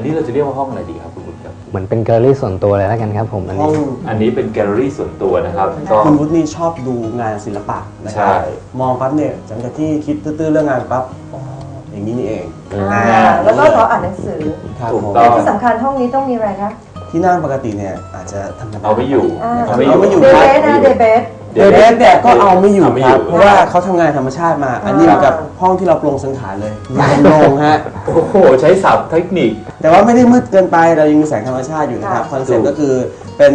อันนี้เราจะเรียกว่าห้องอะไรดีครับคุณบุญครับ เหมือนเป็นแกลเลอรี่ส่วนตัวเลยแล้วกันครับผมอันห้อนี้ งอันนี้เป็นแกลเลอรี่ส่วนตัวนะครับก็ คุณวุฒินี่ชอบดูงานศิลปะนะคใช่รับมองปั๊บเนี่ยหลังจากที่คิดตื้อๆเรื่องงานปั๊บอ๋ออย่างนี้นี่เองอ่าแล้วก็ขออ่านหนังสือครับถูกผมต้และอง ที่สำคัญห้องนี้ต้องมีอะไรคะที่นั่งปกติเนี่ยอาจจะทำงานเอาไม่อยู่อ่าเอาไม่อยู่เอาไม่อยู่ เดครับเบสนะเดเบส เดยวเบสเนี่ยก็เอาไม่อยู่เอาไม่คอยู่รับเพราะว่าเขาทำงานธรรมชาติมา อันนี้เหมือนกับห้องที่เราปรงสังขารเลยลายโลงฮะ โอ้โห ใช้ศัพท์เทคนิค แต่ว่าไม่ได้มืดเกินไปเรายังมีแสงธรรมชาติอยู่นะครับคอนเซ็ปต์ก็คือเป็น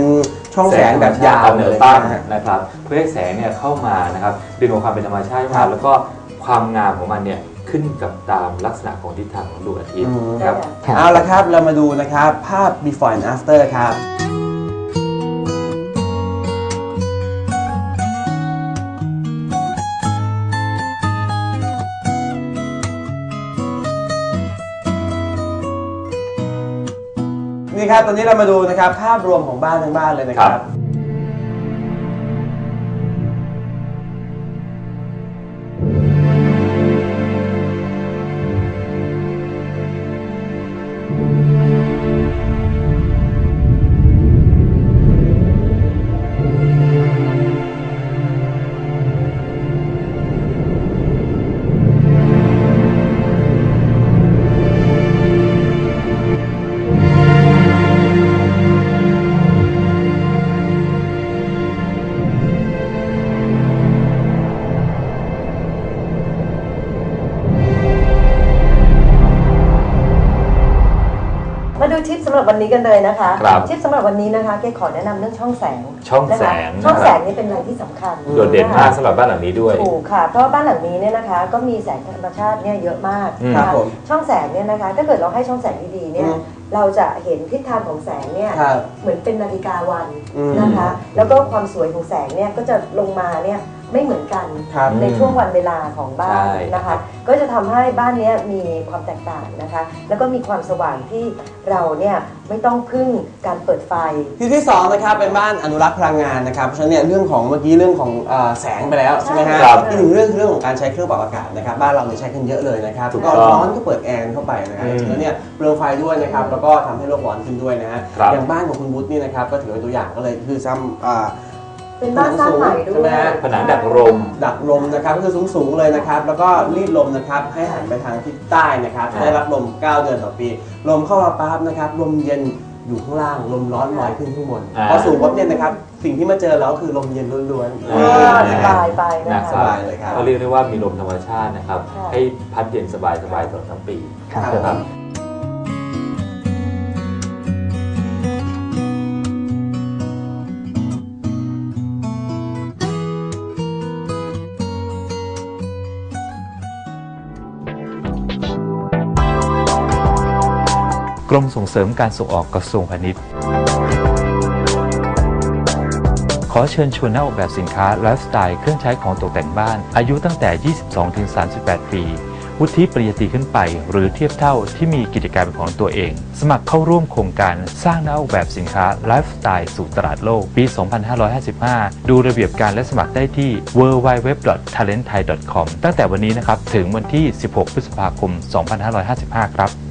ช่องแสงแบบยาวตามแนเลวยตั้งนะฮะ นะครับ เพื่อให้แสงเนี่ยเข้ามานะครับดึงเอาความเป็นธรรมชาติครัมาบแล้วก็ความงามของมันเนี่ยขึ้นกับตามลักษณะของทิศทางของดวงอาทิตย์อืมครับครับ เอาละครับเรามาดูนะครับภาพ before and after ครับ ครับ ตอนนี้เรามาดูนะครับภาพรวมของบ้านทั้งบ้านเลยนะครัครับ ดูทิปสำหรับวันนี้กันเลยนะคะครับทิปสำหรับวันนี้นะคะเกขอแนะนำเรื่องช่องแสงช่องแสงนะคะช่องแสงนะครับนี่เป็นอะไรที่สำคัญโดดเด่นมากะคะสำหรับบ้านหลังนี้ด้วย ถูกค่ะ เพราะว่าบ้านหลังนี้เนี่ยนะคะ ก็มีแสงธรรมชาติเนี่ยเยอะมากอืม นะะครับผมช่องแสงเนี่ยนะคะถ้าเกิดเราให้ช่องแสงดีๆเนี่ยอืมเราจะเห็นทิศทางของแสงเนี่ยครับเหมือนเป็นนาฬิกาวันอืมนะคะ แล้วก็ความสวยของแสงเนี่ยก็จะลงมาเนี่ยไม่เหมือนกันครับในช่วงวันเวลาของบ้านใช่ นะคะ ก็จะทำให้บ้านเนี้ยมีความแตกต่างนะคะ แล้วก็มีความสว่างที่เราเนี่ยไม่ต้องพึ่งการเปิดไฟ ที่ที่สองนะครับเป็นบ้านอนุรักษ์พลังงานนะครับเพราะฉะนั้นเนี่ยเรื่องของเมื่อกี้เรื่องของเอ่อแสงไปแล้วใช่ไหมฮะครับอีกหนึ่งเรื่องคือเรื่องของการใช้เครื่องปรับอากาศนะครับบ้านเราเนี่ยใช้กันเยอะเลยนะครับถูกก็ต้องร้อนก็เปิดแอร์เข้าไปนะฮะอืมฉะนั้นเนี่ยเปลืองไฟด้วยนะครับแล้วก็ทำให้โลกร้อนขึ้นด้วยนะฮะครับอย่างบ้านของคุณวุฒินี่นะครับก็ถือเป็นตัวอย่างก็เลยคือซ้ำอ่า เป็นบ้านสร้างใหม่ด้ใช่วไหมยฮะผนังดักลม ดักลมนะครับก็คือสูงๆเลยนะครับ แล้วก็รีดลมนะครับให้หันไปทางทิศใต้นะครับอ่าได้รับลม 9 เดือนต่อปี ลมเข้ามาปั๊บนะครับลมเย็นอยู่ข้างล่างลมร้อนลอยขึ้นข้างบนอ่า พอสูงปั๊บเนี่ยนะครับสิ่งที่มาเจอเราก็คือลมเย็นล้วนๆ อ่าก็สบายไปนะนะคคะรับสบายเลยครับ ก็เรียกได้ว่ามีลมธรรมชาตินะครับ ค่ะ ให้พัดเย็นสบายสบายๆตลอดทั้งปีครับครับผมครับ กรมส่งเสริมการส่งออกกระทรวงพาณิชย์ ขอเชิญชวนนักออกแบบสินค้าไลฟ์สไตล์เครื่องใช้ของตกแต่งบ้าน อายุตั้งแต่ 22-38 ปี วุฒิปริญญาตรีขึ้นไป หรือเทียบเท่าที่มีกิจการเป็นของตัวเอง สมัครเข้าร่วมโครงการสร้างนักออกแบบสินค้าไลฟ์สไตล์สู่ตลาดโลกปี 2555 ดูระเบียบการและสมัครได้ที่ www.talentthai.com ตั้งแต่วันนี้นะครับถึงวันที่ 16 พฤษภาคม 2555 ครับ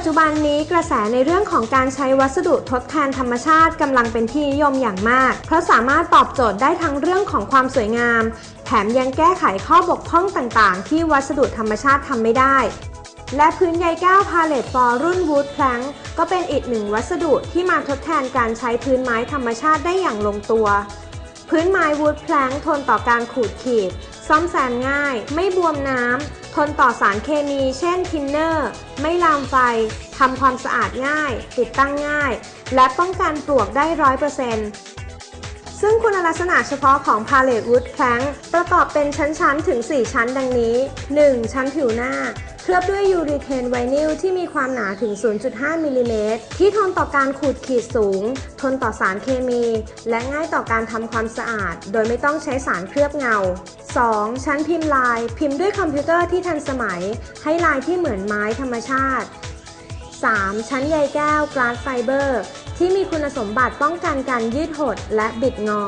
ปัจจุบันนี้กระแสในเรื่องของการใช้วัสดุทดแทนธรรมชาติกำลังเป็นที่นิยมอย่างมาก เพราะสามารถตอบโจทย์ได้ทั้งเรื่องของความสวยงาม แถมยังแก้ไขข้อบกพร่องต่างๆ ที่วัสดุธรรมชาติทำไม่ได้ และพื้นใยแก้วพาเลตฟอร์รุ่นวูดแพลงก็เป็นอีกหนึ่งวัสดุที่มาทดแทนการใช้พื้นไม้ธรรมชาติได้อย่างลงตัว พื้นไม้วูดแพลงทนต่อการขูดขีด ซ่อมแซมง่าย ไม่บวมน้ำ ทนต่อสารเคมี เช่นทินเนอร์ ไม่ลามไฟ ทำความสะอาดง่าย ติดตั้งง่าย และป้องกันปลวกได้ร้อยเปอร์เซ็นต์ซึ่งคุณลักษณะเฉพาะของพาเลทวูดแพลงประกอบเป็นชั้นๆ ถึง 4 ชั้นดังนี้ 1. ชั้นผิวหน้า เคลือบด้วยยูริเคนไวนิลที่มีความหนาถึง 0.5 มิลลิเมตรที่ทนต่อการขูดขีดสูง ทนต่อสารเคมี และง่ายต่อการทำความสะอาด โดยไม่ต้องใช้สารเคลือบเงา 2. ชั้นพิมพ์ลาย พิมพ์ด้วยคอมพิวเตอร์ที่ทันสมัย ให้ลายที่เหมือนไม้ธรรมชาติ 3. ชั้นใยแก้วกลาสไฟเบอร์ ที่มีคุณสมบัติป้องกันการยืดหดและบิดงอ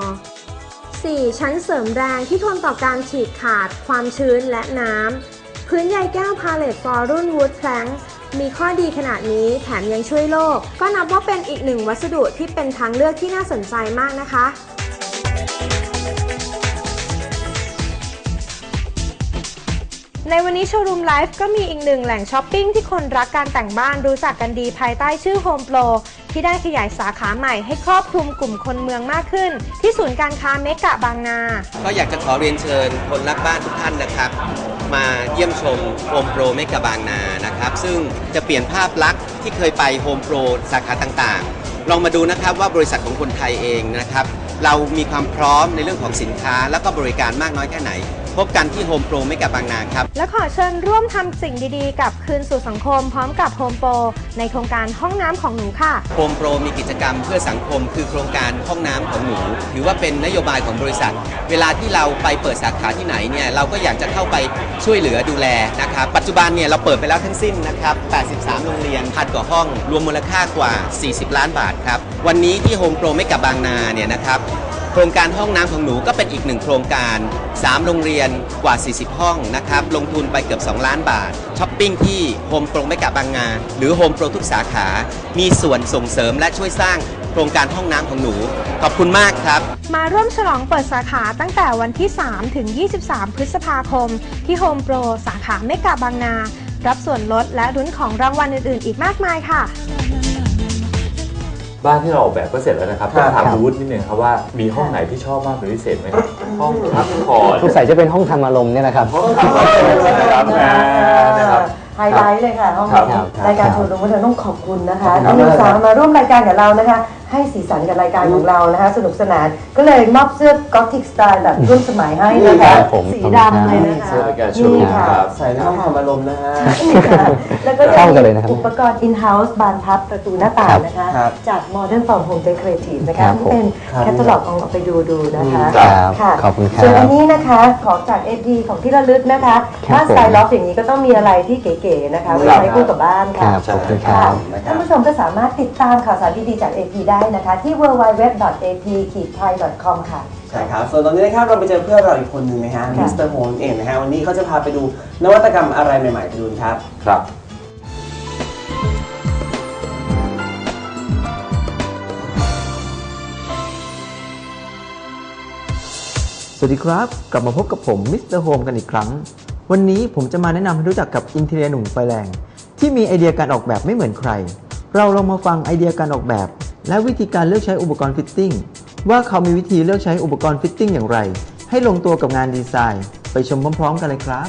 4 ชั้นเสริมแรงที่ทนต่อการฉีกขาด ความชื้นและน้ำ พื้นใยแก้วพาเลตฟอร์รุ่นวูดแพลงมีข้อดีขนาดนี้แถมยังช่วยโลก ก็นับว่าเป็นอีกหนึ่งวัสดุที่เป็นทางเลือกที่น่าสนใจมากนะคะในวันนี้โชว์รูมไลฟ์ก็มีอีกหนึ่งแหล่งช้อปปิ้งที่คนรักการแต่งบ้านรู้จักกันดีภายใต้ชื่อ Home Pro ที่ได้ขยายสาขาใหม่ให้ครอบคลุมกลุ่มคนเมืองมากขึ้น ที่ศูนย์การค้าเมกะบางนา ก็อยากจะขอเรียนเชิญคนรักบ้านทุกท่านนะครับ มาเยี่ยมชมโฮมโปรเมกะบางนานะครับ ซึ่งจะเปลี่ยนภาพลักษณ์ที่เคยไปโฮมโปรสาขาต่างๆ ลองมาดูนะครับว่าบริษัทของคนไทยเองนะครับ เรามีความพร้อมในเรื่องของสินค้า แล้วก็บริการมากน้อยแค่ไหน พบกันที่โฮมโปรเมกะบางนาครับ และขอเชิญร่วมทำสิ่งดีๆ กับคืนสู่สังคมพร้อมกับ Home Pro ในโครงการห้องน้ำของหนูค่ะ โฮมโปรมีกิจกรรมเพื่อสังคม คือโครงการห้องน้ำของหนู ถือว่าเป็นนโยบายของบริษัท เวลาที่เราไปเปิดสาขาที่ไหนเนี่ยเราก็อยากจะเข้าไปช่วยเหลือดูแลนะครับ ปัจจุบันเนี่ยเราเปิดไปแล้วทั้งสิ้นนะครับ 83 โรงเรียนพันกว่าห้อง รวมมูลค่ากว่า 40 ล้านบาทครับ วันนี้ที่โฮมโปรไม่กับบางนาเนี่ยนะครับ โครงการห้องน้ำของหนูก็เป็นอีกหนึ่งโครงการ 3 โรงเรียนกว่า 40 ห้องนะครับลงทุนไปเกือบ 2 ล้านบาทช้อปปิ้งที่โฮมโปรไม่กับบางนาหรือโฮมโปรทุกสาขา มีส่วนส่งเสริมและช่วยสร้างโครงการห้องน้ำของหนู ขอบคุณมากครับ มาร่วมฉลองเปิดสาขาตั้งแต่วันที่ 3 ถึง 23 พฤษภาคม ที่ Home Pro สาขาเมกะบางนา รับส่วนลดและรุ้นของรางวัลอื่น ๆ อีกมากมายค่ะ บ้านที่เราออกแบบก็เสร็จแล้วนะครับครัต้บองถามคุณวุฒินิดนึงครับว่ามีห้องไหนที่ชอบมากเป็นพิเศษไหมครับห้องพักผ่อนสงสัยจะเป็นห้องทำอารมณ์เนี่ยนะครับห้องพักผ่อนนะครับอ่านะครับไฮไลท์เลยค่ะห้องครับนี้ครับรายการครับโชว์รูมวัฒนต้องขอบคุณนะคะขอบคุณที่มากอุตส่าห์มาร่วมรายการกับเรานะคะ ให้สีสันกับรายการของเรานะคะ สนุกสนานก็เลยมอบเสื้อกอ t ติกสไตล์แบบร่วมสมัยให้นะคะครับผมสีดำเลยนะคะเสื้อรายการโชว์รูมนี่ค่ะ ครับ ใส่ในห้องทำอารมณ์นะฮะ นี่ค่ะแล้วก็เข้ายังกันเลยมีนะครับอุปกรณ์ in-house บานพับประตูหน้าต่างนะคะ ครับจาก Modern Form Home Decorative นะครัคะบที่เป็นครับ แคตตาล็อกลองไปดูดูนะคะ ครับค่ะขอบคุณครัส่วนอับ นนี้นะคะ ของจาก AP ของที่ระลึกนะคะครับบ้านสไตผมล์ล็อกอย่างนี้ก็ต้องมีอะไรที่เก๋ๆนะคะไว้ครับใช้คู่กับบ้านคค่ะ รับขอบคุณครับท่านผู้ชมก็สามารถติดตามข่าวสารดีๆจาก AP ได้นะคะที่ www.ap-thai.com ค่ะ ใช่ครับ ส่วนตอนนี้นะครับเราไปเจอเพื่อนเราอีกคนหนึ่งนะฮะค่ะมิสเตอร์โฮนเองนะฮะ วันนี้เขาจะพาไปดูนวัตกรรมอะไรใหม่ๆไปดูครับ ครับ สวัสดีครับ กลับมาพบกับผมมิสเตอร์โฮมกันอีกครั้ง วันนี้ผมจะมาแนะนำให้รู้จักกับอินเท i รียหนุ่มไฟแรงที่มีไอเดียการออกแบบไม่เหมือนใคร เราลองมาฟังไอเดียการออกแบบ และวิธีการเลือกใช้อุปกรณ์ฟิตติ้งว่าเขามีวิธีเลือกใช้อุปกรณ์ฟิตติ้งอย่างไร ให้ลงตัวกับงานดีไซน์ ไปชมพร้อม ๆ กันเลยครับ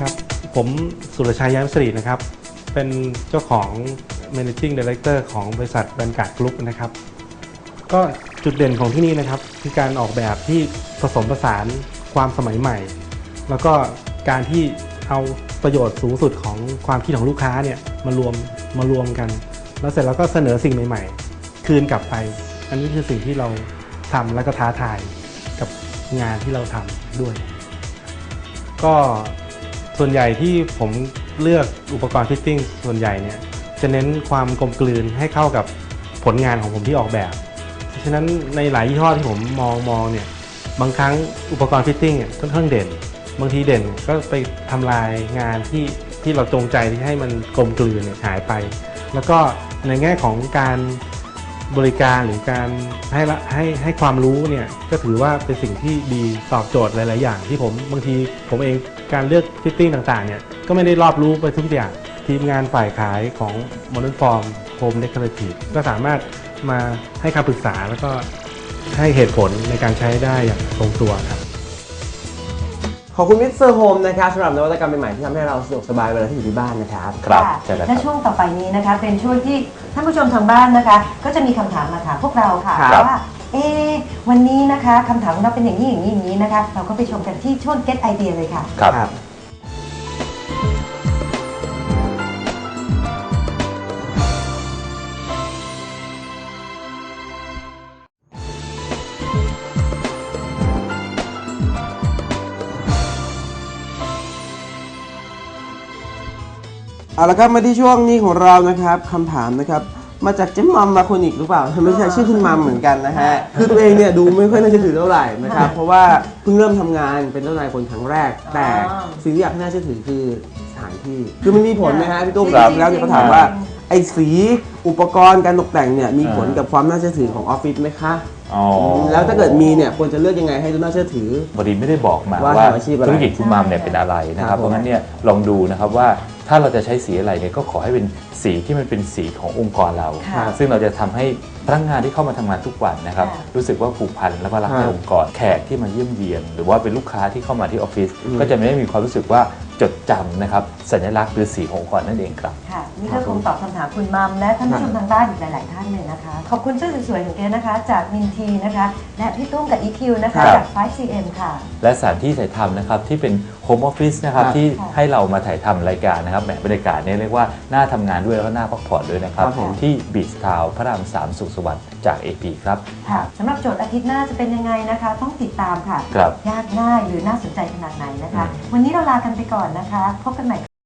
ครับ ผมสุรชัยย้มสรีนะครับ เป็นเจ้าของ managing director ของบริษัทแบนการ์ดกรุ๊ปนะครับ ก็จุดเด่นของที่นี่นะครับคือการออกแบบที่ผสมผสานความสมัยใหม่ แล้วก็การที่เอาประโยชน์สูงสุดของความคิดของลูกค้าเนี่ยมารวมมารวมกัน แล้วเสร็จแล้วก็เสนอสิ่งใหม่ๆ คืนกลับไป อันนี้คือสิ่งที่เราทำแล้วก็ท้าทายกับงานที่เราทำด้วย ก็ส่วนใหญ่ที่ผมเลือกอุปกรณ์ฟิตติ้งส่วนใหญ่เนี่ยจะเน้นความกลมกลืนให้เข้ากับผลงานของผมที่ออกแบบ เพราะฉะนั้นในหลายยี่ห้อที่ผมมองมองเนี่ยบางครั้งอุปกรณ์ฟิตติ้งเนี่ยค่อนข้างเด่น บางทีเด่นก็ไปทำลายงานที่ที่เราจงใจที่ให้มันกลมกลืนเนี่ยหายไป แล้วก็ ในแง่ของการบริการหรือการให้ละให้ให้ความรู้เนี่ยก็ถือว่าเป็นสิ่งที่ดีตอบโจทย์หลาย ๆ อย่าง ที่ผมบางทีผมเองการเลือกฟิตติ้งต่าง ๆ เนี่ยก็ไม่ได้รอบรู้ไปทุกอย่างทีมงานฝ่ายขายของ Modern Form Home Decorative ก็สามารถมาให้คำปรึกษาแล้วก็ให้เหตุผลในการใช้ได้อย่างตรงตัวครับ อบคุณมิสเตอร์โฮมนะครับสำหรับนวัตกรรมใหม่ๆที่ทำให้เราสะดวกสบายเวลาที่อยู่ที่บ้านนะครับครับค่ะใช่แล้วคและรับ ช่วงต่อไปนี้นะคะเป็นช่วงที่ท่านผู้ชมทางบ้านนะคะ ก็จะมีคำถามมาถามพวกเราค่ะครับว่าเอะวันนี้นะคะคำถามของเราเป็นอย่างนี้อย่างนี้อย่างนี้นะคะ เราก็ไปชมกันที่ช่วง Get Idea เลยค่ะ ครับ เอาละครับมาที่ช่วงนี้ของเรานะครับคำถามนะครับมาจากเจ๊มัมมาคนอีกหรือเปล่าไม่ใช่ชื่อคุณมัมเหมือนกันนะฮะคือตัวเองเนี่ยดูไม่ค่อยน่าเชื่อถือเท่าไหร่นะครับเพราะว่าเพิ่งเริ่มทำงานเป็นเจ้านายคนครั้งแรก แต่สิ่งที่อยากให้น่าเชื่อถือคือสถานที่ คือมันมีผลไหมฮะพี่ตุ้มครับแล้วเนี่ยเขาถามว่าไอ้สีอุปกรณ์การตกแต่งเนี่ยมีผลกับความน่าเชื่อถือของออฟฟิศไหมคะอ๋อแล้วถ้าเกิดมีเนี่ยควรจะเลือกยังไงให้ดูน่าเชื่อถือ พอดีไม่ได้บอกมาว่าว่าทำอาชีพอะไรธุรกิจคุณมัมเนี่ยเป็นอะไรนะคครัรับบผม เพราะงั้นเนี่ยลองดูนะครับว่า ถ้าเราจะใช้สีอะไรเนี่ยก็ขอให้เป็นสีที่มันเป็นสีขององค์กรเรา ค่ะซึ่งเราจะทำให้พนักงานที่เข้ามาทำงานทุกวันนะครับ ค่ะ รู้สึกว่าผูกพันแล้วก็รักในครับองค์กรแขกที่มาเยี่ยมเยียน หรือว่าเป็นลูกค้าที่เข้ามาที่ออฟฟิศอืม ก็จะไม่ได้มีความรู้สึกว่า จดจำนะครับสัญลักษณ์หรือสีขององค์กรนั่นเองครับ ค่ะ นี่ก็คงตอบคำถามคุณมัมและท่านผู้ชมทางบ้านอีกหลาย ๆ ท่านเลยนะคะ ขอบคุณเสื้อสวยๆของแกนะคะ จากมินทีนะคะ และพี่ตุ้มกับ EQ นะคะครับ จาก 5CM ค่ะ และสถานที่ถ่ายทำนะครับที่เป็นโฮมออฟฟิศนะครับครับที่ค่ะให้เรามาถ่ายทำรายการนะครับแหมบรรยากาศเนี่ยเรียกว่าน่าทำงานด้วยแล้วก็น่าพักผ่อนด้วยนะครับ ครับผม ที่บีชทาวพระรามสามสุขสวัสดิ์จาก AP ครับ ค่ะสำหรับโจทย์อาทิตย์หน้าจะเป็นยังไงนะคะ ต้องติดตามค่ะ ครับยากง่ายหรือน่าสนใจขนาดไหนนะคะวันนี้เราลากันไปก่อนนะคะ พบกันใหม่